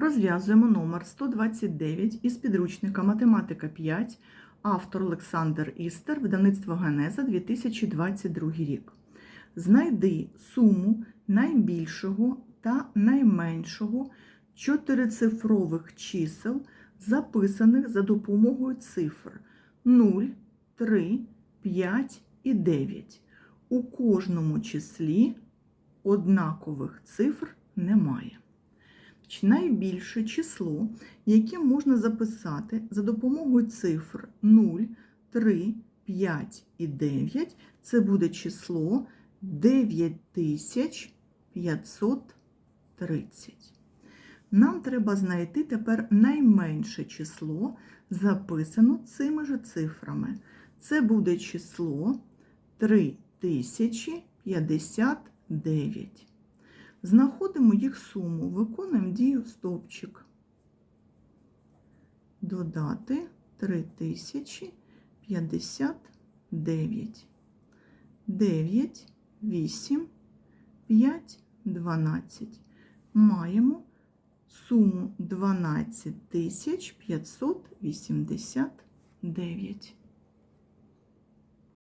Розв'язуємо номер 129 із підручника Математика 5, автор Олександр Істер, видавництво Генеза 2022 рік. Знайди суму найбільшого та найменшого чотирицифрових чисел, записаних за допомогою цифр 0, 3, 5 і 9. У кожному числі однакових цифр немає. Чи Найбільше число, яке можна записати за допомогою цифр 0, 3, 5 і 9, це буде число 9530. Нам треба знайти тепер найменше число, записане цими же цифрами. Це буде число 3059. Знаходимо їх суму, виконуємо дію стовпчик. Додати 3059. 9, 8, 5, 12. Маємо суму 12589.